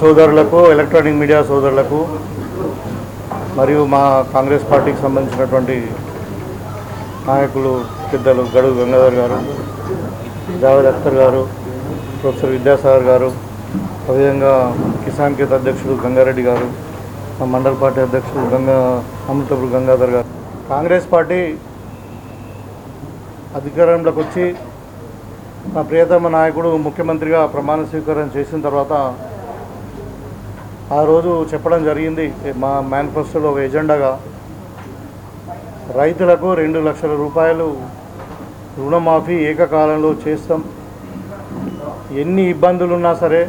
సోదరులకు electronic media సోదరులకు మరియు మా కాంగ్రెస్ పార్టీకి సంబంధించినటువంటి నాయకులు పెద్దలు గడుగు గంగాధర్ గారు జావేద్ అఖ్తర్ గారు ప్రొఫెసర్ విద్యాసాగర్ గారు అదేవిధంగా కిసాన్ కిత్ అధ్యక్షుడు గంగారెడ్డి గారు మా మండల పార్టీ అధ్యక్షుడు గంగా అమృతపురు గంగాధర్ గారు. కాంగ్రెస్ పార్టీ అధికారంలోకి వచ్చి మా ప్రియతమ నాయకుడు ముఖ్యమంత్రిగా ప్రమాణ స్వీకారం చేసిన తర్వాత ఆ రోజు చెప్పడం జరిగింది మా మేనిఫెస్టోలో ఒక ఎజెండాగా రైతులకు రెండు లక్షల రూపాయలు రుణమాఫీ ఏకకాలంలో చేస్తాం. ఎన్ని ఇబ్బందులున్నా సరే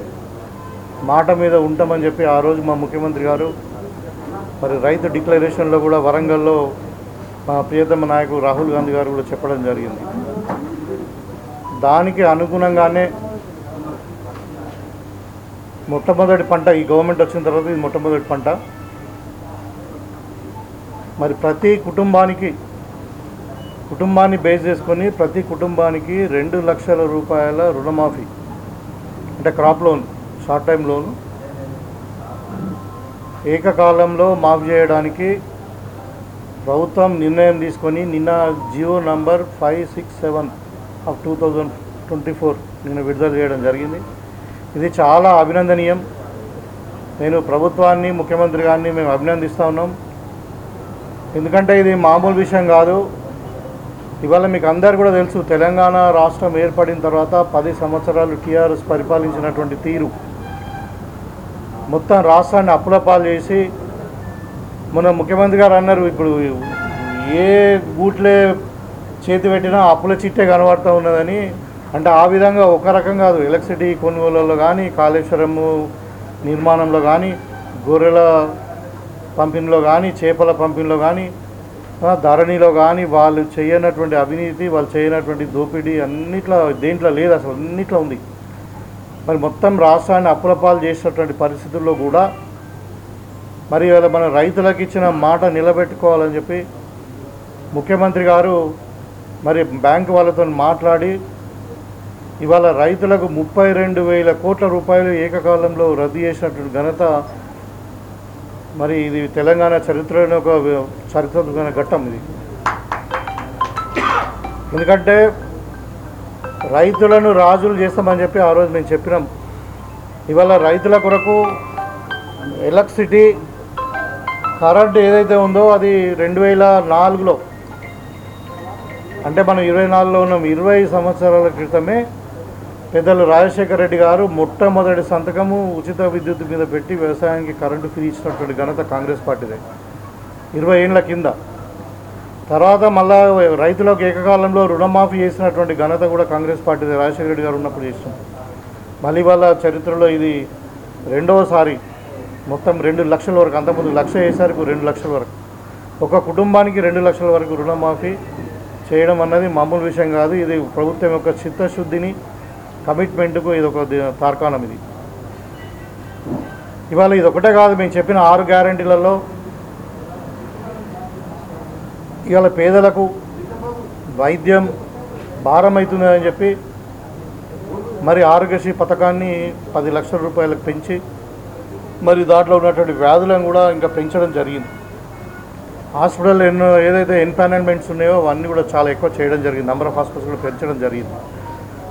మాట మీద ఉంటామని చెప్పి ఆ రోజు మా ముఖ్యమంత్రి గారు మరి రైతు డిక్లరేషన్లో కూడా వరంగల్లో మా ప్రియతమ నాయకుడు రాహుల్ గాంధీ గారు కూడా చెప్పడం జరిగింది. దానికి అనుగుణంగానే మొట్టమొదటి పంట ఈ గవర్నమెంట్ వచ్చిన తర్వాత ఇది మొట్టమొదటి పంట. మరి ప్రతి కుటుంబానికి కుటుంబాన్ని బేస్ చేసుకొని ప్రతి కుటుంబానికి రెండు లక్షల రూపాయల రుణమాఫీ అంటే crop loan short time loan. ఏకకాలంలో మాఫీ చేయడానికి ప్రభుత్వం నిర్ణయం తీసుకొని నిన్న GO number five six seven of two thousand twenty four నిన్న విడుదల చేయడం జరిగింది. ఇది చాలా అభినందనీయం. నేను ప్రభుత్వాన్ని ముఖ్యమంత్రి గారిని మేము అభినందిస్తూ ఉన్నాం. ఎందుకంటే ఇది మామూలు విషయం కాదు. ఇవాళ మీకు అందరు కూడా తెలుసు తెలంగాణ రాష్ట్రం ఏర్పడిన తర్వాత పది సంవత్సరాలు టీఆర్ఎస్ పరిపాలించినటువంటి తీరు. మొత్తం రాష్ట్రాన్ని అప్పులపాలు చేసి మన ముఖ్యమంత్రి గారు అన్నారు ఇప్పుడు ఏ గూట్లే చేతి పెట్టినా అప్పుల చిట్టే కనబడుతూ ఉన్నదని. అంటే ఆ విధంగా ఒక రకం కాదు. ఎలక్ట్రిసిటీ కొనుగోలులో కానీ కాళేశ్వరము నిర్మాణంలో కానీ గొర్రెల పంపిణీలో కానీ చేపల పంపిణీలో కానీ ధరణిలో కానీ వాళ్ళు చేయనటువంటి అవినీతి వాళ్ళు చేయనటువంటి దోపిడీ అన్నిట్లో దేంట్లో లేదు అసలు అన్నిట్లో ఉంది. మరి మొత్తం రాష్ట్రాన్ని అప్పులపాలు చేసినటువంటి పరిస్థితుల్లో కూడా మరి ఇవాళ మన రైతులకు ఇచ్చిన మాట నిలబెట్టుకోవాలని చెప్పి ముఖ్యమంత్రి గారు మరి బ్యాంకు వాళ్ళతో మాట్లాడి ఇవాళ రైతులకు ముప్పై రెండు వేల కోట్ల రూపాయలు ఏకకాలంలో రద్దు చేసినటువంటి ఘనత మరి ఇది తెలంగాణ చరిత్రలోనే ఒక చరిత్రమైన ఘట్టం ఇది. ఎందుకంటే రైతులను రాజులు చేస్తామని చెప్పి ఆ రోజు మేము చెప్పినాం. ఇవాళ రైతుల కొరకు ఎలక్ట్రిసిటీ కరెంట్ ఏదైతే ఉందో అది రెండు వేల నాలుగులో అంటే మనం ఇరవై నాలుగులో ఉన్నాం. ఇరవై సంవత్సరాల క్రితమే పెద్దలు రాజశేఖర రెడ్డి గారు మొట్టమొదటి సంతకము ఉచిత విద్యుత్ మీద పెట్టి వ్యవసాయానికి కరెంటు ఫ్రీ ఇచ్చినటువంటి ఘనత కాంగ్రెస్ పార్టీదే. ఇరవై ఏళ్ళ కింద. తర్వాత మళ్ళా రైతులకు ఏకకాలంలో రుణమాఫీ చేసినటువంటి ఘనత కూడా కాంగ్రెస్ పార్టీదే. రాజశేఖర రెడ్డి గారు ఉన్నప్పుడు చేసినాం. మళ్ళీ వాళ్ళ చరిత్రలో ఇది రెండవసారి మొత్తం రెండు లక్షల వరకు అంతకుముందు లక్ష వేసరికి రెండు లక్షల వరకు. ఒక కుటుంబానికి రెండు లక్షల వరకు రుణమాఫీ చేయడం అన్నది మామూలు విషయం కాదు. ఇది ప్రభుత్వం యొక్క చిత్తశుద్ధిని కమిట్మెంట్కు ఇది ఒక తార్కాణం ఇది. ఇవాళ ఇది ఒకటే కాదు మేము చెప్పిన ఆరు గ్యారంటీలలో ఇవాళ పేదలకు వైద్యం భారం అవుతుందని చెప్పి మరి ఆరోగ్యశ్రీ పథకాన్ని పది లక్షల రూపాయలకు పెంచి మరి దాంట్లో ఉన్నటువంటి వ్యాధులను కూడా ఇంకా పెంచడం జరిగింది. హాస్పిటల్ ఎన్నో ఏదైతే ఎన్పానల్మెంట్స్ ఉన్నాయో అవన్నీ కూడా చాలా ఎక్కువ చేయడం జరిగింది. నెంబర్ ఆఫ్ హాస్పిటల్స్ కూడా పెంచడం జరిగింది.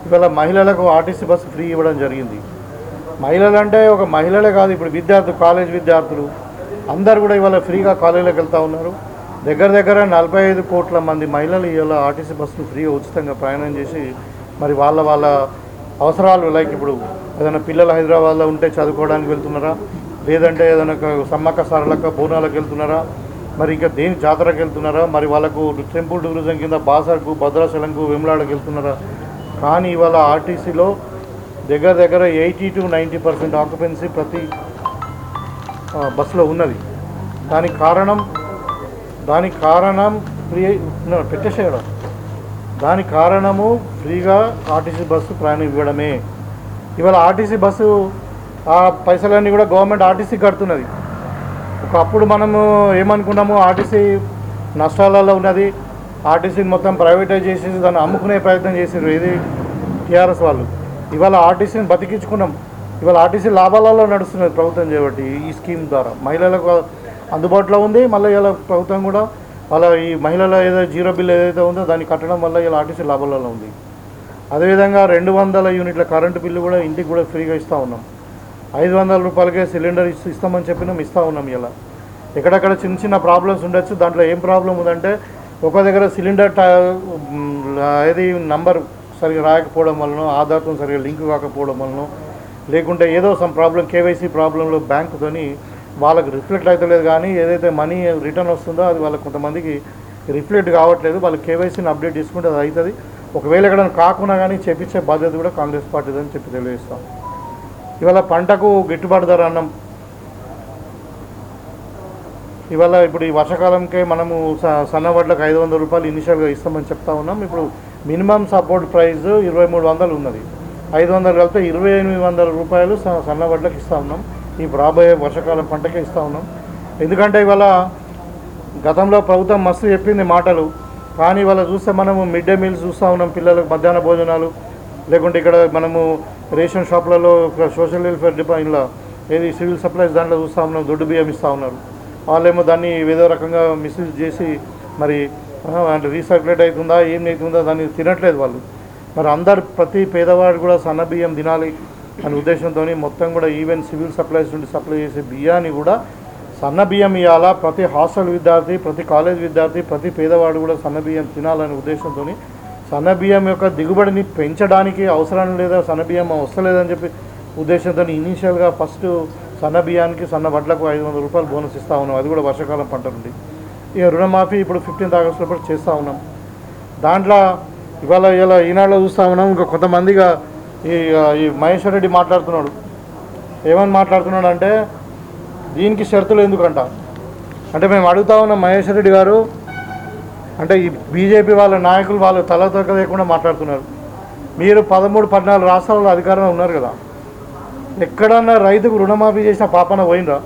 ఇవాళ మహిళలకు ఆర్టీసీ బస్సు ఫ్రీ ఇవ్వడం జరిగింది. మహిళలు అంటే ఒక మహిళలే కాదు ఇప్పుడు విద్యార్థులు కాలేజ్ విద్యార్థులు అందరు కూడా ఇవాళ ఫ్రీగా కాలేజీలోకి వెళ్తూ ఉన్నారు. దగ్గర దగ్గర నలభై ఐదు కోట్ల మంది మహిళలు ఇవాళ ఆర్టీసీ బస్సును ఫ్రీగా ఉచితంగా ప్రయాణం చేసి మరి వాళ్ళ వాళ్ళ అవసరాలు లైక్ ఇప్పుడు ఏదైనా పిల్లలు హైదరాబాద్లో ఉంటే చదువుకోవడానికి వెళ్తున్నారా? లేదంటే ఏదైనా సమ్మక్క సరళక బోనాలకు వెళ్తున్నారా? మరి ఇంకా దేని జాతరకు వెళ్తున్నారా? మరి వాళ్ళకు టెంపుల్ టూరిజం కింద బాసర్కు భద్రాచలంకు వెమ్లాడకు వెళ్తున్నారా? కానీ ఇవాళ ఆర్టీసీలో దగ్గర దగ్గర eighty to ninety percent occupancy ప్రతి బస్సులో ఉన్నది. దానికి కారణం దానికి కారణం ఫ్రీ పెట్టేసేయడం దానికి కారణము ఫ్రీగా ఆర్టీసీ బస్సు ప్రయాణం ఇవ్వడమే. ఇవాళ ఆర్టీసీ బస్సు ఆ పైసలన్నీ కూడా గవర్నమెంట్ ఆర్టీసీ కడుతున్నది. ఒకప్పుడు మనము ఏమనుకున్నాము ఆర్టీసీ నష్టాలలో ఉన్నది ఆర్టీసీని మొత్తం ప్రైవేటైజ్ చేసేసి దాన్ని అమ్ముకునే ప్రయత్నం చేసారు ఇది టీఆర్ఎస్ వాళ్ళు. ఇవాళ ఆర్టీసీని బతికించుకున్నాం. ఇవాళ ఆర్టీసీ లాభాలలో నడుస్తున్నది ప్రభుత్వం చేపట్టి ఈ స్కీమ్ ద్వారా. మహిళలకు అందుబాటులో ఉంది. మళ్ళీ ఇలా ప్రభుత్వం కూడా వాళ్ళ ఈ మహిళల ఏదో జీరో బిల్ ఏదైతే ఉందో దాన్ని కట్టడం వల్ల ఇలా ఆర్టీసీ లాభాలలో ఉంది. అదేవిధంగా రెండు వందల యూనిట్ల కరెంటు బిల్లు కూడా ఇంటికి కూడా ఫ్రీగా ఇస్తూ ఉన్నాం. ఐదు వందల రూపాయలకే సిలిండర్ ఇస్తూ ఇస్తామని చెప్పినాం. ఇస్తూ ఉన్నాం ఇలా ఎక్కడెక్కడ చిన్న చిన్న ప్రాబ్లమ్స్ ఉండొచ్చు. దాంట్లో ఏం ప్రాబ్లం ఉందంటే ఒక దగ్గర సిలిండర్ ఏది నంబర్ సరిగా రాయకపోవడం వలన ఆధార్తో సరిగా లింక్ కాకపోవడం వలన లేకుంటే ఏదో సమ్ ప్రాబ్లం కేవైసీ ప్రాబ్లంలో బ్యాంకుతోని వాళ్ళకి రిఫ్లెక్ట్ అవుతలేదు కానీ ఏదైతే మనీ రిటర్న్ వస్తుందో అది వాళ్ళకి కొంతమందికి రిఫ్లెక్ట్ కావట్లేదు. వాళ్ళు కేవైసీని అప్డేట్ చేసుకుంటే అది అవుతుంది ఒకవేళ ఎక్కడైనా కాకుండా కానీ చేపించే బాధ్యత కూడా కాంగ్రెస్ పార్టీదని చెప్పి తెలియజేస్తాం. ఇవాళ పంటకు గిట్టుబాటు ధర అన్నం ఇవాళ ఇప్పుడు ఈ వర్షాకాలంకే మనము స- సన్న వడ్లకు ఐదు వందల రూపాయలు ఇనిషియల్గా ఇస్తామని చెప్తా ఉన్నాం. ఇప్పుడు మినిమం సపోర్ట్ ప్రైస్ ఇరవై మూడు వందలు ఉన్నది ఐదు వందలు కలిపితే ఇరవై ఎనిమిది వందల రూపాయలు స- సన్న ఇస్తా ఉన్నాం. ఇప్పుడు రాబోయే వర్షాకాలం పంటకే ఇస్తా ఉన్నాం. ఎందుకంటే ఇవాళ గతంలో ప్రభుత్వం మస్తు చెప్పింది మాటలు. కానీ ఇవాళ చూస్తే మనము మిడ్ డే మీల్స్ చూస్తూ ఉన్నాం పిల్లలకు మధ్యాహ్న భోజనాలు. లేకుంటే ఇక్కడ మనము రేషన్ షాప్లలో సోషల్ వెల్ఫేర్ డిపార్ట్మెంట్లో ఏది సివిల్ సప్లైస్ దాంట్లో చూస్తూ ఉన్నాం. దొడ్డు బియ్యం ఇస్తూ ఉన్నారు. వాళ్ళేమో దాన్ని ఏదో రకంగా మిస్యూజ్ చేసి మరి అంటే రీసర్క్యులేట్ అవుతుందా ఏం అవుతుందా దాన్ని తినట్లేదు వాళ్ళు. మరి అందరు ప్రతి పేదవాడు కూడా సన్న బియ్యం తినాలి అనే ఉద్దేశంతో మొత్తం కూడా ఈవెన్ సివిల్ సప్లైస్ నుండి సప్లై చేసే బియ్యాన్ని కూడా సన్న బియ్యం ఇవ్వాలా ప్రతి హాస్టల్ విద్యార్థి ప్రతి కాలేజ్ విద్యార్థి ప్రతి పేదవాడు కూడా సన్న బియ్యం తినాలనే ఉద్దేశంతో సన్న బియ్యం యొక్క దిగుబడిని పెంచడానికి అవసరం లేదా సన్న బియ్యం వస్తలేదని చెప్పి ఉద్దేశంతో ఇనీషియల్గా ఫస్ట్ సన్న బియ్యానికి సన్న వడ్లకు ఐదు వందల రూపాయలు బోనస్ ఇస్తూ ఉన్నాం. అది కూడా వర్షాకాలం పంట నుండి. ఇక రుణమాఫీ ఇప్పుడు ఫిఫ్టీన్త్ ఆగస్టులో కూడా చేస్తూ ఉన్నాం. దాంట్లో ఇవాళ ఇలా ఈనాడులో చూస్తూ ఉన్నాం. ఇంకా కొంతమందిగా ఈ ఈ మహేశ్వర్ రెడ్డి మాట్లాడుతున్నాడు. ఏమని మాట్లాడుతున్నాడు అంటే దీనికి షరతులు ఎందుకంట? అంటే మేము అడుగుతా ఉన్నాం మహేశ్వర్ రెడ్డి గారు అంటే ఈ బీజేపీ వాళ్ళ నాయకులు వాళ్ళు తల తొక్క లేకుండా మాట్లాడుతున్నారు. మీరు పదమూడు పద్నాలుగు రాష్ట్రాల్లో అధికారంలో ఉన్నారు కదా. ఎక్కడన్నా రైతుకు రుణమాఫీ చేసిన పాపన పోయినరా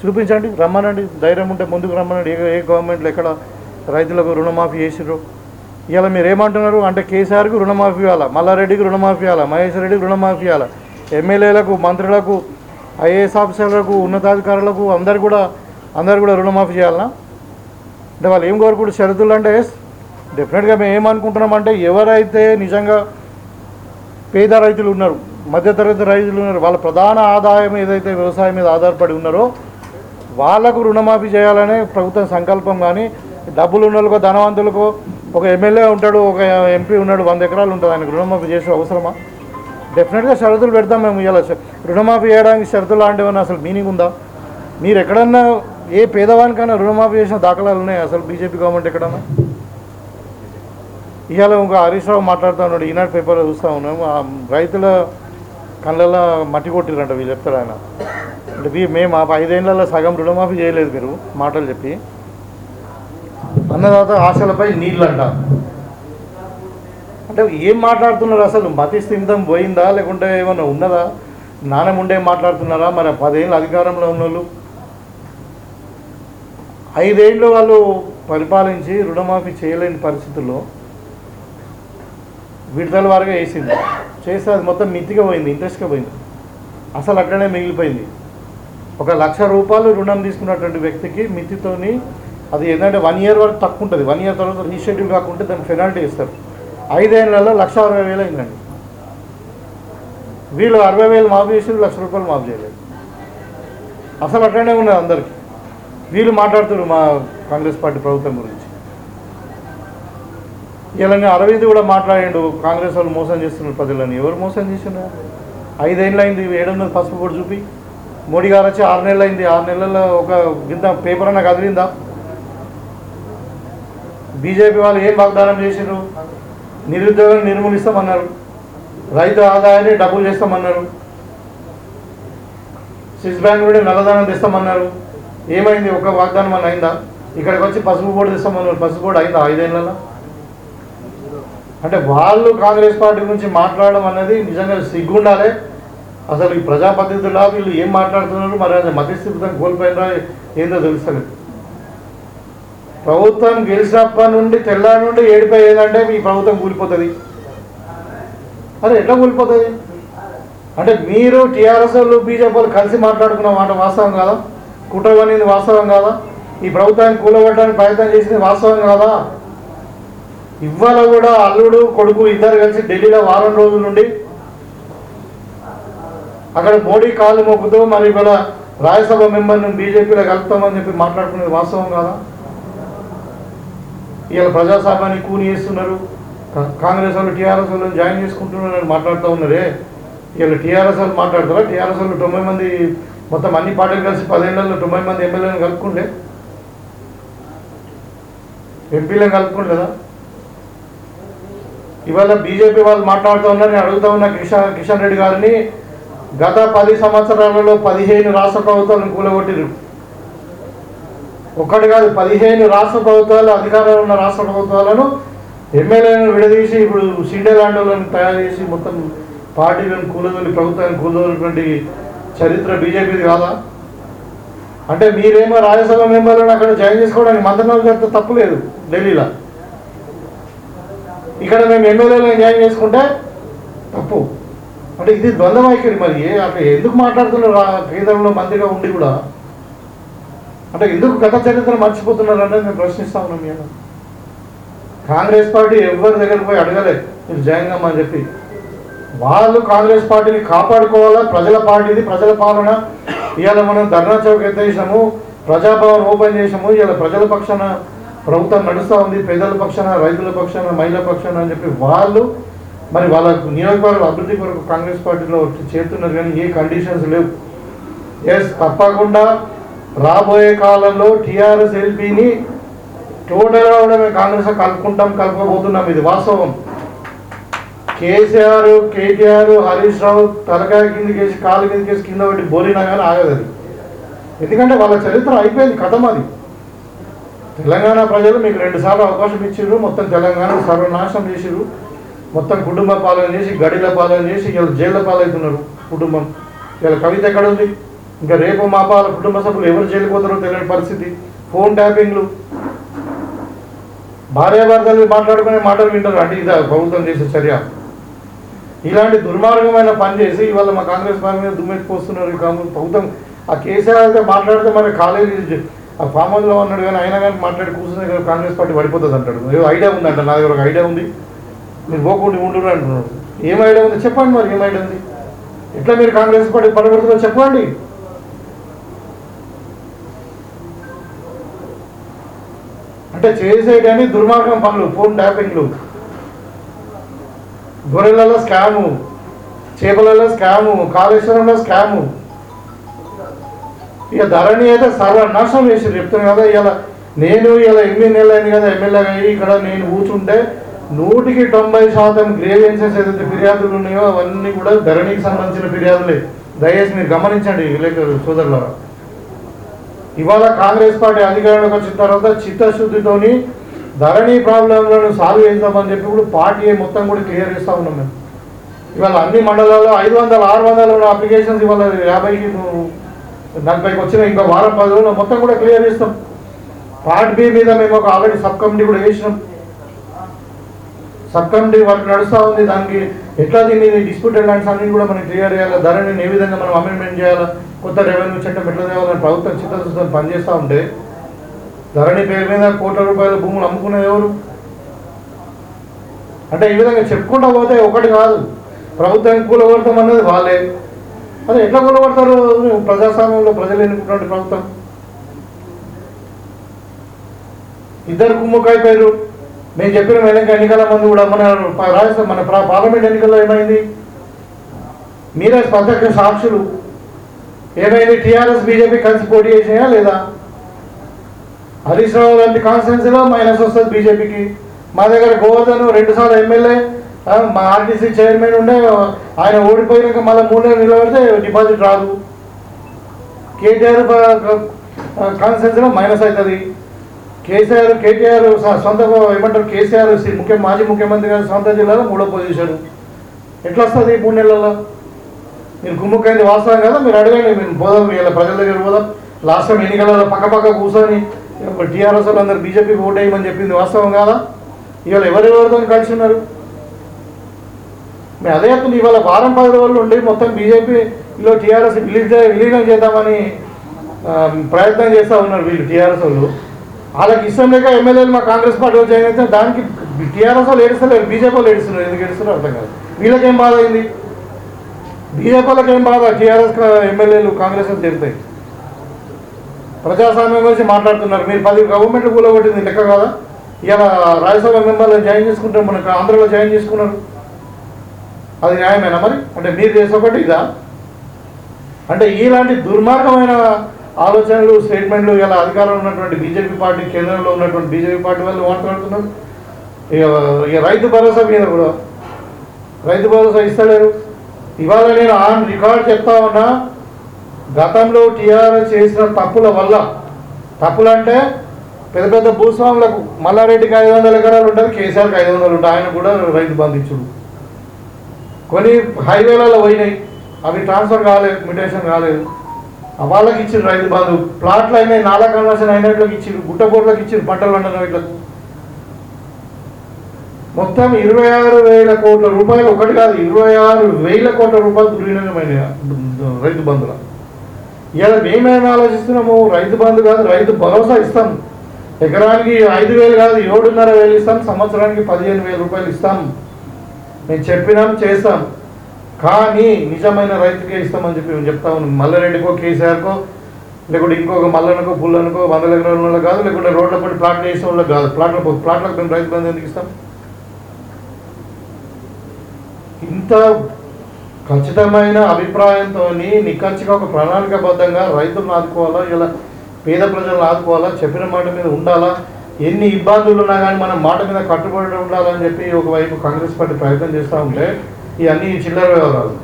చూపించండి రమ్మనండి ధైర్యం ఉంటే ముందుకు రమ్మనండి. ఏ ఏ గవర్నమెంట్లో ఎక్కడ రైతులకు రుణమాఫీ చేసిర్రు? ఇవాళ మీరు ఏమంటున్నారు అంటే కేసీఆర్కి రుణమాఫీ ఇవ్వాలా? మల్లారెడ్డికి రుణమాఫీ ఇవ్వాలా? మహేష్ రెడ్డికి రుణమాఫీ ఇవ్వాలా? ఎమ్మెల్యేలకు మంత్రులకు ఐఏఎస్ ఆఫీసర్లకు ఉన్నతాధికారులకు అందరు కూడా అందరు కూడా రుణమాఫీ చేయాలనా? అంటే వాళ్ళు ఏం కోరుకుంటారు షరతులు అంటే డెఫినెట్గా మేము ఏమనుకుంటున్నామంటే ఎవరైతే నిజంగా పేద రైతులు ఉన్నారు మధ్యతరగతి రైతులు ఉన్నారు. వాళ్ళ ప్రధాన ఆదాయం ఏదైతే వ్యవసాయం మీద ఆధారపడి ఉన్నారో వాళ్ళకు రుణమాఫీ చేయాలనే ప్రభుత్వం సంకల్పం కానీ డబ్బులు ఉన్న ధనవంతులకు ధనవంతులకో ఒక ఎమ్మెల్యే ఉంటాడు ఒక ఎంపీ ఉన్నాడు వంద ఎకరాలు ఉంటుంది. ఆయనకు రుణమాఫీ చేసే అవసరమా? డెఫినెట్గా షరతులు పెడతాం మేము ఇవాళ రుణమాఫీ చేయడానికి షరతులు లాంటివన్నీ అసలు మీనింగ్ ఉందా? మీరు ఎక్కడన్నా ఏ పేదవానికైనా రుణమాఫీ చేసిన దాఖలాలు ఉన్నాయి? అసలు బీజేపీ గవర్నమెంట్ ఎక్కడన్నా? ఇవాళ ఇంకా హరీష్ రావు మాట్లాడుతూ ఉన్నాడు. ఈనాడు పేపర్లో చూస్తూ ఉన్నాము రైతుల కళ్ళల్లో మట్టి కొట్టిరంట వీళ్ళు చెప్తారు ఆయన. అంటే మేము ఆ ఐదేళ్ళలో సగం రుణమాఫీ చేయలేదు మీరు మాటలు చెప్పి. అన్నదాత ఆశలపై నీళ్ళు అంట అంటే ఏం మాట్లాడుతున్నారు అసలు? మతి స్థిమితం పోయిందా? లేకుంటే ఏమన్నా ఉన్నదా? నాణ్యం ఉండే మాట్లాడుతున్నారా? మరి పదేళ్ళు అధికారంలో ఉన్న వాళ్ళు ఐదేళ్ళు వాళ్ళు పరిపాలించి రుణమాఫీ చేయలేని పరిస్థితుల్లో విడుదల వారిగా వేసింది. చేస్తే అది మొత్తం మితిగా పోయింది ఇంట్రెస్ట్గా పోయింది. అసలు అక్కడనే మిగిలిపోయింది. ఒక లక్ష రూపాయలు రుణం తీసుకున్నటువంటి వ్యక్తికి మితితోని అది ఏంటంటే వన్ ఇయర్ వరకు తక్కువ ఉంటుంది వన్ ఇయర్ తర్వాత రీషెడ్యూల్ కాకుంటే దానికి పెనాల్టీ ఇస్తారు. ఐదేళ్ళలో లక్ష అరవై వేలు అయిందండి. వీళ్ళు అరవై వేలు మాఫ్ చేసి లక్ష రూపాయలు మాఫ్ చేయలేదు. అసలు అట్లనే ఉన్నది అందరికీ. వీళ్ళు మాట్లాడుతున్నారు మా కాంగ్రెస్ పార్టీ ప్రభుత్వం గురించి. ఇలా అరవింద్ కూడా మాట్లాడిండు కాంగ్రెస్ వాళ్ళు మోసం చేస్తున్నారు ప్రజలని. ఎవరు మోసం చేస్తున్నారు ఐదేళ్ళు అయింది ఏడున్నది పసుపు కూడా చూపి. మోడీ గారు వచ్చి ఆరు నెలలు అయింది ఆరు నెలల్లో ఒక గింత పేపర్ అన్న కదిలిందా? బీజేపీ వాళ్ళు ఏం వాగ్దానం చేసిండ్రు? నిరుద్యోగం నిర్మూలిస్తామన్నారు. రైతు ఆదాయాన్ని డబ్బులు చేస్తామన్నారు. స్విస్ బ్యాంక్ నుండి నల్లధనం తెస్తామన్నారు. ఏమైంది? ఒక వాగ్దానం అని అయిందా? ఇక్కడికి వచ్చి పసుపు బోర్డు తెస్తామన్నారు. పసుపు బోర్డు అయిందా ఐదేళ్ళలో అంటే వాళ్ళు కాంగ్రెస్ పార్టీ గురించి మాట్లాడడం అనేది నిజంగా సిగ్గుండాలి. అసలు ఈ ప్రజా వీళ్ళు ఏం మాట్లాడుతున్నారు? మరి అది మధ్యస్థితం కోల్పోయినరా ఏందో తెలుస్తుంది ప్రభుత్వం గెలిచినప్పటి నుండి తెల్లారి నుండి ఏడిపోయి ఏంటంటే మీ ప్రభుత్వం కూలిపోతుంది. మరి ఎట్లా కూలిపోతుంది? అంటే మీరు టీఆర్ఎస్ వాళ్ళు బీజేపీ వాళ్ళు కలిసి మాట్లాడుకున్న మాట వాస్తవం కాదా? కుట్ర అనేది వాస్తవం కాదా? ఈ ప్రభుత్వాన్ని కూలగొట్టడానికి ప్రయత్నం చేసింది వాస్తవం కాదా? ఇవాళ కూడా అల్లుడు కొడుకు ఇద్దరు కలిసి ఢిల్లీలో వారం రోజుల నుండి అక్కడ మోడీ కాలు మొక్కుతూ మరి ఇవాళ రాజ్యసభ మెంబర్ని బీజేపీలో కలుపుతామని చెప్పి మాట్లాడుకునేది వాస్తవం కాదా? ఇవాళ ప్రజాస్వామ్యాన్ని కూని చేస్తున్నారు. కాంగ్రెస్ వాళ్ళు టీఆర్ఎస్ వాళ్ళు జాయిన్ చేసుకుంటున్నారు అని మాట్లాడుతూ ఉన్నారే. ఇవాళ టీఆర్ఎస్ వాళ్ళు మాట్లాడతారా? టీఆర్ఎస్ వాళ్ళు తొంభై మంది మొత్తం అన్ని పార్టీలు కలిసి పదేళ్ళలో తొంభై మంది ఎమ్మెల్యేలను కలుపుకుంటే? ఎంపీలను కలుపుకుంటలేదా? ఇవాళ బీజేపీ వాళ్ళు మాట్లాడుతూ ఉన్నారు నేను అడుగుతా ఉన్న కిషన్ కిషన్ రెడ్డి గారిని. గత పది సంవత్సరాలలో పదిహేను రాష్ట్ర ప్రభుత్వాలను కూలగొట్టిరు ఒక్కటి కాదు పదిహేను రాష్ట్ర ప్రభుత్వాలు అధికారంలో ఉన్న రాష్ట్ర ప్రభుత్వాలను ఎమ్మెల్యేలను విడదీసి ఇప్పుడు సిండేలాండ్లను తయారు చేసి మొత్తం పార్టీలను కూలదొలి ప్రభుత్వాన్ని కూలదొలినటువంటి చరిత్ర బీజేపీది కాదా? అంటే మీరేమో రాజ్యసభ మెంబర్లను అక్కడ జాయిన్ చేసుకోవడానికి మంత్రాలు చేస్తే తప్పు లేదు ఢిల్లీలో. ఇక్కడ మేము ఎమ్మెల్యేలను జాయిన్ చేసుకుంటే తప్పు. అంటే ఇది ద్వంద్వమైఖరి మరి. అక్కడ ఎందుకు మాట్లాడుతున్నారు కేంద్రంలో మంత్రిగా ఉండి కూడా? అంటే ఎందుకు గత చరిత్ర మర్చిపోతున్నారు అనేది మేము ప్రశ్నిస్తా ఉన్నాం మీద కాంగ్రెస్ పార్టీ ఎవరి దగ్గర పోయి అడగలేదు మీరు జాయిన్ కమ్మని చెప్పి. వాళ్ళు కాంగ్రెస్ పార్టీని కాపాడుకోవాలా? ప్రజల పార్టీది ప్రజల పాలన. ఇవాళ మనం ధర్నా చౌక్ ఎత్తేసాము ప్రజాభవన్ ఓపెన్ చేసాము ఇవాళ ప్రజల పక్షాన ప్రభుత్వం నడుస్తూ ఉంది పేదల పక్షాన రైతుల పక్షాన మహిళల పక్షాన అని చెప్పి వాళ్ళు మరి వాళ్ళ నియోజకవర్గ అభివృద్ధి కొరకు కాంగ్రెస్ పార్టీలో వచ్చి చేరుతున్నారు కానీ ఏ కండిషన్స్ లేవు. ఎస్ తప్పకుండా రాబోయే కాలంలో టీఆర్ఎస్ ఎల్పీని టోటల్గా కూడా మేము కాంగ్రెస్ కలుపుకుంటాం కలుపుకోబోతున్నాం. ఇది వాస్తవం. కేసీఆర్ కేటీఆర్ హరీష్ రావు తలకాయ కిందకేసి కాలు కిందకేసి కింద పెట్టి బోలినా కానీ ఆగదు అది. ఎందుకంటే వాళ్ళ చరిత్ర అయిపోయింది కథం అది. తెలంగాణ ప్రజలు మీకు రెండు సార్లు అవకాశం ఇచ్చారు మొత్తం తెలంగాణ సర్వనాశనం చేసిరు మొత్తం కుటుంబ పాలన చేసి గడిల పాలన చేసి వీళ్ళు జైళ్ళ పాలవుతున్నారు కుటుంబం. వీళ్ళ కవిత ఎక్కడ ఉంది ఇంకా రేపు మా పాల కుటుంబ సభ్యులు ఎవరు జైలుకోతారో తెలియని పరిస్థితి. ఫోన్ ట్యాపింగ్లు. భార్యాభర్తలు మాట్లాడుకునే మాటలు వింటారు. అంటే ఇదా ప్రభుత్వం చేసే చర్య. ఇలాంటి దుర్మార్గమైన పని చేసి ఇవాళ మా కాంగ్రెస్ పార్టీ మీద దుమ్మెత్తిపోస్తున్నారు ఈ ప్రభుత్వం. ఆ కేసీఆర్ అయితే మాట్లాడితే మన కాలేజీ ఆ ఫామ్ హౌస్లో ఉన్నాడు కానీ అయినా కానీ మాట్లాడి కూర్చుని కాంగ్రెస్ పార్టీ పడిపోతుంది అంటాడు. ఏదో ఐడియా ఉందంట నా దగ్గర ఒక ఐడియా ఉంది. మీరు పోకుండా ఉండురు అంటున్నాడు. ఏం ఐడియా ఉంది? చెప్పండి మరి ఏం ఐడియా ఉంది? ఎట్లా మీరు కాంగ్రెస్ పార్టీ పడగొడుతుందో చెప్పండి. అంటే చేసేటని దుర్మార్గం పనులు ఫోన్ ట్యాపింగ్లు గొర్రెలలో స్కాము చేపలలో స్కాము కాళేశ్వరంలో స్కాము ఇక ధరణి అయితే సర్వనాశనం చేసి చెప్తాను కదా ఇలా నేను ఇలా ఎనిమిది నెలలు అయింది కదా ఎమ్మెల్యే అయ్యి ఇక్కడ నేను కూర్చుంటే నూటికి తొంభై శాతం గ్రేవియన్సెస్ ఏదైతే ఫిర్యాదులు ఉన్నాయో అవన్నీ కూడా ధరణికి సంబంధించిన ఫిర్యాదులే. దయచేసి మీరు గమనించండి విలేకరు సోదరుల ఇవాళ కాంగ్రెస్ పార్టీ అధికారంలోకి వచ్చిన తర్వాత చిత్తశుద్ధితోని ధరణి ప్రాబ్లంలను సాల్వ్ చేద్దామని చెప్పి కూడా పార్టీ మొత్తం కూడా క్లియర్ చేస్తూ ఉన్నాం మేము. ఇవాళ అన్ని మండలాల్లో ఐదు వందల ఆరు వందల అప్లికేషన్స్ ఇవాళ యాభైకి దానిపైకి వచ్చిన ఇంకా వారం పది రోజులు మొత్తం కూడా క్లియర్ చేస్తాం. పార్ట్ బి మీద మేము ఒక ఆల్రెడీ సబ్ కమిటీ కూడా వేసినాం సబ్ కమిటీ వర్క్ నడుస్తూ ఉంది. దానికి ఎట్లా దీన్ని డిస్ప్యూటెడ్ ల్యాండ్స్ అన్ని కూడా మనం క్లియర్ చేయాలి? ధరని ఏ విధంగా మనం అమెండ్మెంట్ చేయాలి? కొత్త రెవెన్యూ చట్టం ఎట్లా తేవాలని ప్రభుత్వం చిత్తశుద్ధం పనిచేస్తూ ఉంటే ధరణి పేరు మీద కోట్ల రూపాయల భూములు అమ్ముకునేది ఎవరు? అంటే ఈ విధంగా చెప్పుకుంటా పోతే ఒకటి కాదు. ప్రభుత్వం కూలగొడతాం అన్నది వాళ్ళే. అదే ఎట్లా కొనబడతారు ప్రజాస్వామ్యంలో ప్రజలు ఎన్నుకున్నటువంటి ప్రభుత్వం ఇద్దరు కుమ్ముకైపోయారు మేము చెప్పిన వెనక ఎన్నికల ముందు కూడా మన రాజస్థాన్ మన ప్రా- పార్లమెంట్ ఎన్నికల్లో ఏమైంది? మీరే ప్రత్యక్ష సాక్షులు. ఏమైంది? టీఆర్ఎస్ బీజేపీ కలిసి పోటీ చేసినాయా లేదా? హరీష్ రావు లాంటి కాన్స్టిట్యున్సీలో మైనస్ వస్తుంది బీజేపీకి. మా దగ్గర గోవర్ధన్ రెండు సార్లు ఎమ్మెల్యే మా ఆర్టీసీ చైర్మన్ ఉండే ఆయన ఓడిపోయినాక మళ్ళీ మూడు నిలబడితే డిపాజిట్ రాదు. కేటీఆర్ కాన్స్టిట్యున్సీలో మైనస్ అవుతుంది. కేసీఆర్ కేటీఆర్ సొంత ఏమంటారు? కేసీఆర్ ముఖ్య మాజీ ముఖ్యమంత్రి గారి సొంత జిల్లాలో మూడో పొజిషన్. ఎట్లా వస్తుంది ఈ మూడు నెలల్లో మీరు గుమ్ముకైంది వాస్తవం కదా మీరు అడగండి మేము పోదాం ఇలా ప్రజల దగ్గర పోదాం. లాస్ట్ టైం ఎన్నికలలో పక్క పక్క కూర్చొని టీఆర్ఎస్ అందరు బీజేపీకి ఓటేయమని చెప్పింది వాస్తవం కాదా? ఇవాళ ఎవరెవరితో కలిసి ఉన్నారు? మేము అదే చెప్తుంది ఇవాళ వారం పది రోజులు ఉండి మొత్తం బీజేపీలో టీఆర్ఎస్ విలీజ్ విలీనం చేద్దామని ప్రయత్నం చేస్తూ ఉన్నారు వీళ్ళు టీఆర్ఎస్ వాళ్ళు. వాళ్ళకి ఇష్టం లేక ఎమ్మెల్యేలు మా కాంగ్రెస్ పార్టీ జాయిన్ అయితే దానికి టీఆర్ఎస్ వాళ్ళు ఏడుస్తలేరు బీజేపీ వాళ్ళు ఏడుస్తున్నారు ఎందుకు ఏడుస్తున్నారు అర్థం కాదు. వీళ్ళకేం బాధ అయింది? బీజేపీ వాళ్ళకి ఏం బాధ? టీఆర్ఎస్ ఎమ్మెల్యేలు కాంగ్రెస్ చేరుతాయి తిరుగుతాయి ప్రజాస్వామ్యం గురించి మాట్లాడుతున్నారు. మీరు పది గవర్నమెంట్ కూలగొట్టింది లెక్క కదా? ఇలా రాజ్యసభ మెంబర్లు జాయిన్ చేసుకుంటారు మనకు ఆంధ్రలో జాయిన్ చేసుకున్నారు. అది న్యాయమేనా మరి? అంటే మీరు చేసే ఒకటి ఇదా? అంటే ఇలాంటి దుర్మార్గమైన ఆలోచనలు స్టేట్మెంట్లు ఇలా అధికారంలో ఉన్నటువంటి బీజేపీ పార్టీ కేంద్రంలో ఉన్నటువంటి బీజేపీ పార్టీ వాళ్ళు మాట్లాడుతున్నారు ఇక ఇక రైతు భరోసా మీద కూడా. రైతు భరోసా ఇస్తలేరు. ఇవాళ నేను ఆన్ రికార్డ్ చెప్తా ఉన్నా గతంలో టీఆర్ఎస్ చేసిన తప్పుల వల్ల తప్పులు అంటే పెద్ద పెద్ద భూస్వాములకు మల్లారెడ్డికి ఐదు వందల ఎకరాలు ఉంటుంది కేసీఆర్కి ఐదు వందలు ఉంటాయి ఆయన కూడా రైతు బంధించుడు కొన్ని హైవేలలో పోయినాయి. అవి ట్రాన్స్ఫర్ కాలేదు మ్యూటేషన్ కాలేదు. ఆ వాళ్ళకి ఇచ్చిన రైతు బంధు. ప్లాట్లు అయినాయి నాలా కన్వర్షన్ అయినట్లకి ఇచ్చారు గుట్టబోట్లకు ఇచ్చారు పంటలు పండిన వీళ్ళకు మొత్తం ఇరవై ఆరు వేల కోట్ల రూపాయలు ఒకటి కాదు ఇరవై ఆరు వేల కోట్ల రూపాయలు దుర్వినియోగమైన రైతు బంధుల. ఇలా మేమేమి ఆలోచిస్తున్నాము? రైతు బంధు కాదు రైతు భరోసా ఇస్తాం. ఎకరానికి ఐదు వేలు కాదు ఏడున్నర వేలు ఇస్తాం సంవత్సరానికి పదిహేను వేల రూపాయలు ఇస్తాం. మేము చెప్పినాం చేస్తాం కానీ నిజమైన రైతుకే ఇస్తామని చెప్పి మేము చెప్తా ఉన్నాం మల్లారెడ్డికో కేసీఆర్కో లేకుంటే ఇంకొక మల్లనకో పుల్లనకో వందల ఎకరాల వాళ్ళకి కాదు లేకుంటే రోడ్ల పడి ప్లాట్లు వేసిన వాళ్ళకి కాదు. ప్లాట్ల ప్లాట్లకు మేము రైతు బంధు ఎందుకు ఇస్తాం? ఇంత ఖచ్చితమైన అభిప్రాయంతో నిఖచ్చిగా ఒక ప్రణాళికబద్ధంగా రైతులను ఆదుకోవాలా ఇలా పేద ప్రజలను ఆదుకోవాలా చెప్పిన మాట మీద ఉండాలా ఎన్ని ఇబ్బందులు ఉన్నా కానీ మనం మాట మీద కట్టుబడి ఉండాలని చెప్పి ఒకవైపు కాంగ్రెస్ పార్టీ ప్రయత్నం చేస్తూ ఉంటే ఇవన్నీ చిల్లర వ్యవహారాలు.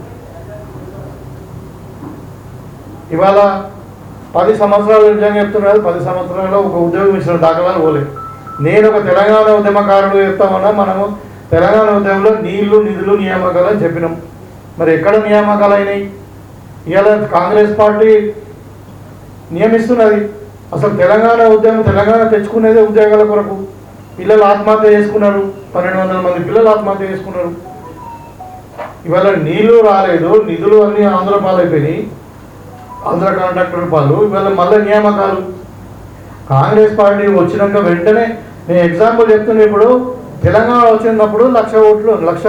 ఇవాళ పది సంవత్సరాలు నిజంగా చెప్తున్నారు పది సంవత్సరాల్లో ఒక ఉద్యోగం ఇచ్చిన దాఖలాలు పోలే. నేను ఒక తెలంగాణ ఉద్యమకారుడు చెప్తామన్నా మనము తెలంగాణ ఉద్యమంలో నీళ్ళు నిధులు నియామకాలు అని చెప్పినాం. మరి ఎక్కడ నియామకాలు అయినాయి? ఇవాళ కాంగ్రెస్ పార్టీ నియమిస్తున్నది. అసలు తెలంగాణ ఉద్యమం తెలంగాణ తెచ్చుకునేదే ఉద్యోగాల కొరకు. పిల్లలు ఆత్మహత్య చేసుకున్నారు. పన్నెండు వందల మంది పిల్లలు ఆత్మహత్య చేసుకున్నారు. ఇవాళ నీళ్ళు రాలేదు నిధులు అన్నీ ఆంధ్ర పాలైపోయినాయి. ఆంధ్ర కాంట్రాక్టర్ పాలు ఇవాళ మళ్ళీ నియామకాలు. కాంగ్రెస్ పార్టీ వచ్చినాక వెంటనే నేను ఎగ్జాంపుల్ చెప్తున్నా ఇప్పుడు. తెలంగాణ వచ్చినప్పుడు లక్ష ఓట్లు లక్ష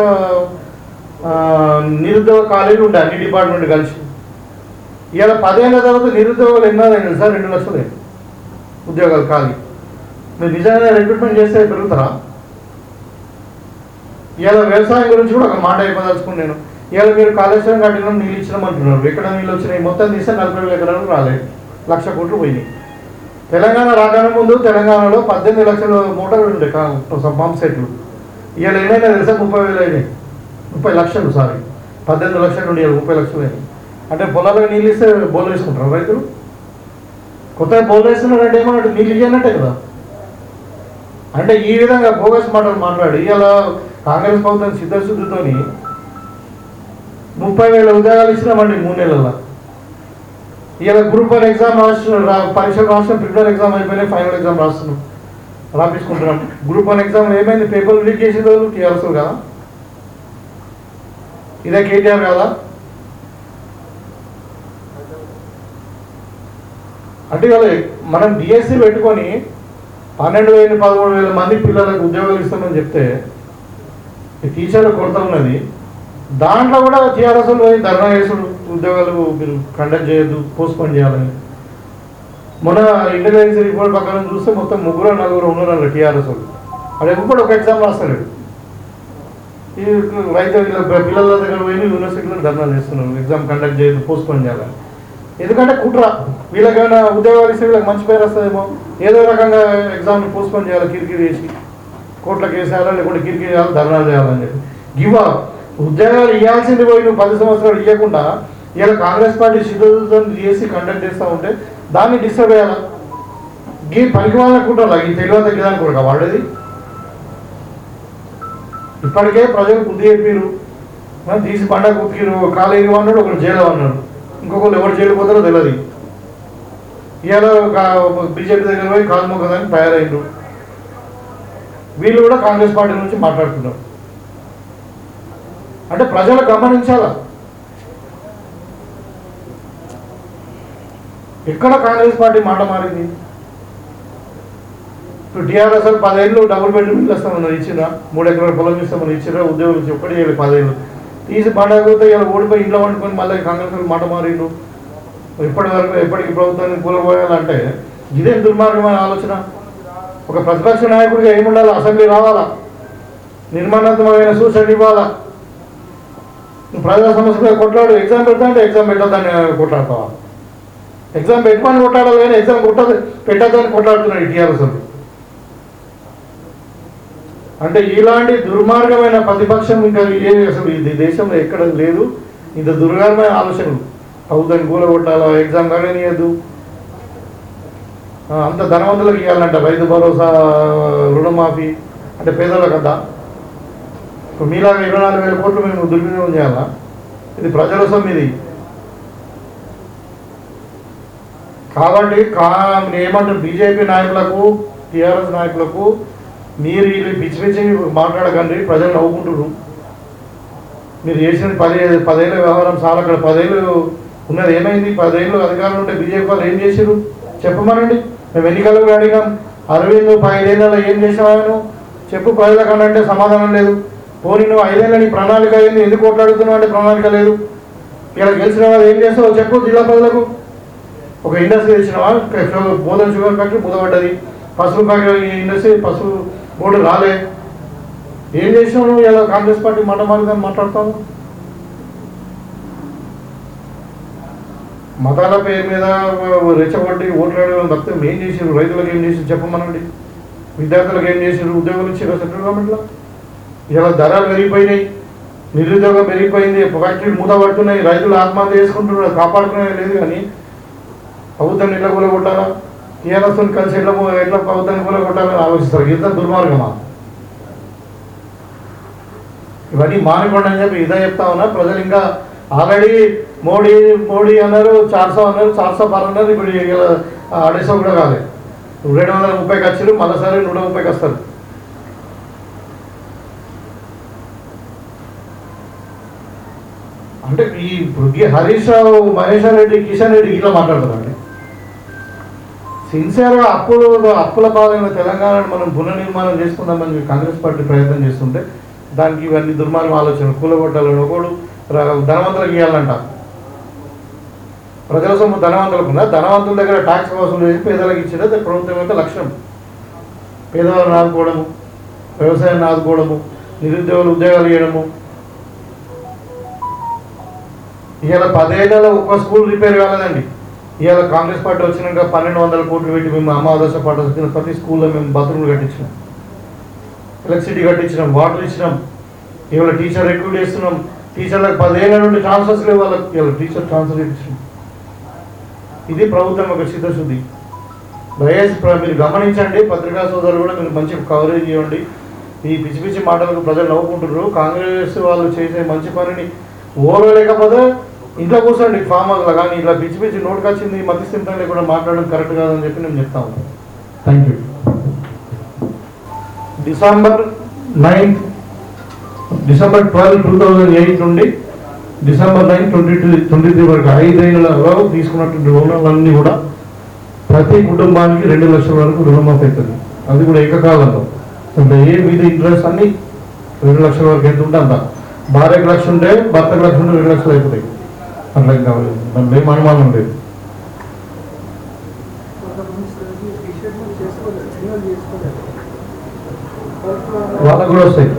నిరుద్యోగ ఖాళీలు ఉండే అన్ని డిపార్ట్మెంట్ కలిసి. ఇవాళ పదేళ్ళ తర్వాత నిరుద్యోగులు ఎన్నో సార్? రెండు లక్షలు. ఉద్యోగాలు ఖాళీ. మీరు నిజంగా రిక్రూట్మెంట్ చేస్తే పెరుగుతారా? ఇవాళ వ్యవసాయం గురించి కూడా ఒక మాట అయిపోదలుచుకుని నేను. ఇవాళ మీరు కాళేశ్వరం కట్టిన నీళ్ళు ఇచ్చినాం అంటున్నారు ఎక్కడ నీళ్ళు వచ్చినాయి? మొత్తం తీస్తే నలభై వేల ఎకరాలు రాలేదు లక్ష కోట్లు పోయినాయి. తెలంగాణ రాకనే ముందు తెలంగాణలో పద్దెనిమిది లక్షల మోటార్లు ఉండే పంప్ సెట్లు. ఇవాళ ఏమైనా తెలుసా? ముప్పై వేలు అయినాయి. ముప్పై లక్షలు సారీ. పద్దెనిమిది లక్షలు ఉండే ముప్పై లక్షలు అయినాయి. అంటే పొలాలకు నీళ్ళు ఇస్తే బోర్లు వేసుకుంటారు రైతులు? కొత్తగా బోర్లు వేస్తున్నారంటే ఏమన్నట్టు నీళ్ళు ఇయ్యనట్టే కదా? అంటే ఈ విధంగా బోగస్ మాటలు మాట్లాడి ఇలా కాంగ్రెస్ ప్రభుత్వం సిద్ధశుద్ధితోని ముప్పై వేల ఉద్యోగాలు ఇచ్చినామండి మూడు నెలల్లో. ఇలా గ్రూప్ వన్ ఎగ్జామ్ రాస్తున్నాం పరీక్షలు రాస్తున్నాం ప్రిపేర్ ఎగ్జామ్ అయిపోయినాయి ఫైనల్ ఎగ్జామ్ రాస్తున్నాం. రాపించుకుంటున్నాం. గ్రూప్ వన్ ఎగ్జామ్ ఏమైంది? పేపర్లు లీక్ చేసేది టీఆర్ఎస్ కదా? ఇదే కేటీఆర్ కదా? అంటే ఇవాళ మనం డిఎస్సి పెట్టుకొని పన్నెండు వేల పదమూడు వేల మంది పిల్లలకు ఉద్యోగాలు ఇస్తామని చెప్తే ఈ టీచర్లు కొరత ఉన్నది. దాంట్లో కూడా టీఆర్ఎస్ పోయి ధర్నా చేసుడు ఉద్యోగాలు మీరు కండక్ట్ చేయొద్దు పోస్ట్పోన్ చేయాలని. మొన్న ఇంటెలిజెన్స్ రిపోర్ట్ ప్రకారం చూస్తే మొత్తం ముగ్గురు నలుగురు ఉన్నారు టీఆర్ఎస్ వాళ్ళు. అది ఎప్పుడు ఒక ఎగ్జామ్ రాస్తలేడు ఈ రైతు పిల్లల దగ్గర పోయి యూనివర్సిటీలో ధర్నా చేస్తున్నారు. ఎగ్జామ్ కండక్ట్ చేయదు పోస్ట్పోన్ చేయాలని. ఎందుకంటే కుట్ర. వీళ్ళకైనా ఉద్యోగాలు ఇస్తే వీళ్ళకి మంచి పేరు వస్తుందేమో. ఏదో రకంగా ఎగ్జామ్ని పోస్ట్పోన్ చేయాలి కిరికిరి చేసి. కోర్టులకు వేసేయాలా లేకుంటే కిరికిరి చేయాలి ధర్నాలు చేయాలని చెప్పి. గివ్ అప్ ఉద్యోగాలు ఇవ్వాల్సింది పోయి నువ్వు పది సంవత్సరాలు ఇవ్వకుండా ఇలా కాంగ్రెస్ పార్టీ సిద్ధులతో చేసి కండక్ట్ చేస్తూ ఉంటే దాన్ని డిస్టర్బ్ చేయాలా? గీ పనికి వాళ్ళ కుట్రలా ఈ తెలివ తగ్గదానికి కూడా వాడేది ఇప్పటికే ప్రజలు బుద్ధి చెప్పారు తీసి పండగ ఉతికిరు కాలేజీ అన్నాడు ఒకరు జైలు అన్నాడు ఇంకొకరు ఎవరు చేయకపోతారో తెలియదు ఇవాళ బీజేపీ దగ్గర పోయి కాలు మొక్కదానికి వీళ్ళు కూడా కాంగ్రెస్ పార్టీ నుంచి మాట్లాడుతున్నారు. అంటే ప్రజలు గమనించాలా? ఎక్కడ కాంగ్రెస్ పార్టీ మాట మారింది? ఇప్పుడు టీఆర్ఎస్ పదేళ్ళు డబుల్ బెడ్రూమ్ ఇల్లు ఇస్తామని ఇచ్చిరా మూడు ఎకరాల పొలం ఇస్తామని ఇచ్చిరా ఉద్యోగులు ఇచ్చి ఒక్కటి పదేళ్ళు. తీసి పండగతో ఇలా ఓడిపోయి ఇంట్లో వండుకొని మళ్ళీ కాంగ్రెస్ మాట మారిండు ఇప్పటి వరకు ఎప్పటికి ప్రభుత్వానికి కూలపోయాలంటే ఇదేం దుర్మార్గమైన ఆలోచన. ఒక ప్రతిపక్ష నాయకుడిగా ఏముండాలి? అసెంబ్లీ రావాలా? నిర్మాణాత్మకమైన సూచన ఇవ్వాలా? ప్రజా సమస్యగా కొట్లాడు ఎగ్జామ్ పెడతా అంటే ఎగ్జామ్ పెట్టద్దని కొట్లాడతావా ఎగ్జామ్ పెట్టమని కొట్లాడాలి కానీ ఎగ్జామ్ కొట్టదు పెట్టద్దని కొట్లాడుతున్నాడు టీఆర్ఎస్ అంటే ఇలాంటి దుర్మార్గమైన ప్రతిపక్షం ఇంకా ఏ అసలు ఈ దేశంలో ఎక్కడ లేదు. ఇంత దుర్మార్గమైన ఆలోచనలు ప్రభుత్వాన్ని కూలగొట్టాలా? ఎగ్జామ్ కానియద్దు అంత ధనవంతులకు ఇవ్వాలంట. రైతు భరోసా రుణమాఫీ. అంటే పేదలకు కదా. ఇప్పుడు మీలాగా ఇరవై నాలుగు వేల కోట్లు మేము దుర్వినియోగం చేయాలా? ఇది ప్రజల సొమ్ము ఇది కాబట్టి కా ఏమంటారు బీజేపీ నాయకులకు టీఆర్ఎస్ నాయకులకు మీరు వీళ్ళు పిచ్చి పిచ్చి మాట్లాడకండి ప్రజలు నవ్వుకుంటున్నారు మీరు చేసిన పదే పదేళ్ళ వ్యవహారం సార్ అక్కడ పదేళ్ళు ఉన్నది ఏమైంది? పదేళ్ళు అధికారంలో ఉంటే బీజేపీ వాళ్ళు ఏం చేశారు చెప్పమనండి. మేము ఎన్నికలకు అడిగాం అరవింద్ ఐదేళ్ళలో ఏం చేసావు చెప్పు ప్రజలకు అంటే సమాధానం లేదు. పోనీ నువ్వు ఐదేళ్ళ నీ ప్రణాళిక అయింది ఎందుకు కొట్లాడుతున్నావు అంటే ప్రణాళిక లేదు. ఇలా గెలిచిన వాళ్ళు ఏం చేస్తావు? చెప్పు జిల్లా ప్రజలకు. ఒక ఇండస్ట్రీ తెచ్చినావా? బోధన షుగర్ ఫ్యాక్టరీ బుధపడ్డది పసుపు ఫ్యాక్టరీ ఇండస్ట్రీ పసుపు బోర్డు రాలే. ఏం చేసావు నువ్వు? ఇలా కాంగ్రెస్ పార్టీ మాట మారిందని మాట్లాడతావు? మతాల పేరు మీద రెచ్చగొట్టి ఓట్లాడడం తప్పితే ఏం చేసారు రైతులకు ఏం చేసి చెప్పమనండి. విద్యార్థులకు ఏం చేసారు ఉద్యోగులు ఇచ్చారు సెంట్రల్ గవర్నమెంట్లో. ఇలా ధరలు పెరిగిపోయినాయి. నిరుద్యోగం పెరిగిపోయింది. ఫ్యాక్టరీలు మూతపడుతున్నాయి రైతులు ఆత్మహత్య చేసుకుంటున్నారు. కాపాడుకునే లేదు కానీ ప్రభుత్వం ఎట్లా కూడా కొట్టాలా కలిసి ఎట్లా ఎట్లా ప్రభుత్వాన్ని కూడా కొట్టాలని ఆలోచిస్తారు. ఇంత దుర్మార్గమా? ఇవన్నీ మానకుండా అని చెప్పి ఇదే చెప్తా ఉన్నా. ప్రజలు ఇంకా ఆల్రెడీ మోడీ మోడీ అన్నారు చార్సో అన్నారు చార్సో పర్ అన్నారు ఇప్పుడు ఇలా అడేసో కూడా కాలేదు రెండు వందల ముప్పైకి వచ్చారు మళ్ళీసారి నూట ముప్పైకి వస్తారు. అంటే ఈ హరీష్ రావు మహేశ్వర్ రెడ్డి కిషన్ రెడ్డి ఇట్లా మాట్లాడుతున్నారండి సిన్సియర్గా అప్పులు అప్పుల పాలైన తెలంగాణను మనం పునర్నిర్మాణం చేసుకుందామని కాంగ్రెస్ పార్టీ ప్రయత్నం చేస్తుంటే దానికి ఇవన్నీ దుర్మార్గం ఆలోచనలు కూలగొట్టాలని ఒకడు ధనవంతులకు ఇవ్వాలంట ప్రజల సొమ్ము ధనవంతులకు ఉందా? ధనవంతుల దగ్గర ట్యాక్స్ వసూలు చేసి పేదలకు ఇచ్చేది? అది ప్రభుత్వం యొక్క లక్ష్యం. పేదవాళ్ళని ఆదుకోవడము వ్యవసాయాన్ని ఆదుకోవడము నిరుద్యోగులు ఉద్యోగాలు ఇవ్వడము ఇవాళ పదేళ్ళలో ఒక్క స్కూల్ రిపేర్ కాలేదండి. ఇవాళ కాంగ్రెస్ పార్టీ వచ్చినాక పన్నెండు వందల కోట్లు పెట్టి మేము అమ్మ పార్టీ వచ్చిన ప్రతి స్కూల్లో మేము బాత్రూమ్లు కట్టించినాం. ఎలక్ట్రిసిటీ కట్టించినాం వాటర్ ఇచ్చినాం. ఇవాళ టీచర్ రిక్రూట్ చేస్తున్నాం. టీచర్లకు పదేళ్ళ నుండి ట్రాన్స్ఫర్స్ లేవు వాళ్ళకి. ఇవాళ టీచర్ ట్రాన్స్ఫర్ ఇచ్చినాం ఇది ప్రభుత్వం యొక్క చిత్తశుద్ధి. దయచేసి ప్ర- మీరు గమనించండి పత్రికా సోదరులు కూడా మీరు మంచి కవరేజ్ ఇవ్వండి ఈ పిచ్చి పిచ్చి మాటలకు ప్రజలు నవ్వుకుంటున్నారు. కాంగ్రెస్ వాళ్ళు చేసే మంచి పనిని ఓరలేకపోతే ఇంట్లో కూర్చోండి ఫామ్ హౌస్లో కానీ ఇట్లా పిచ్చి పిచ్చి నోటుకు వచ్చింది మధ్యస్థితం లేకుండా మాట్లాడడం కరెక్ట్ కాదని చెప్పి నేను చెప్తా ఉన్నాను thank you December ninth December twelve two thousand eight నుండి December nine twenty two twenty three వరకు ఐదేళ్ళలో తీసుకున్నటువంటి రుణాలన్నీ కూడా ప్రతి కుటుంబానికి రెండు లక్షల వరకు రుణమాఫీ అవుతుంది. అది కూడా ఏకకాలంలో. అంటే ఏ మీద ఇంట్రెస్ట్ అన్ని రెండు లక్షల వరకు ఎంత ఉంటే అంత. భార్యకు లక్ష ఉంటే భర్తకు లక్ష ఉంటే రెండు లక్షలు అయిపోతాయి. అట్లా ఇంకా దాంట్లో ఏం అనుమానం లేదు. వాళ్ళకు కూడా వస్తాయి.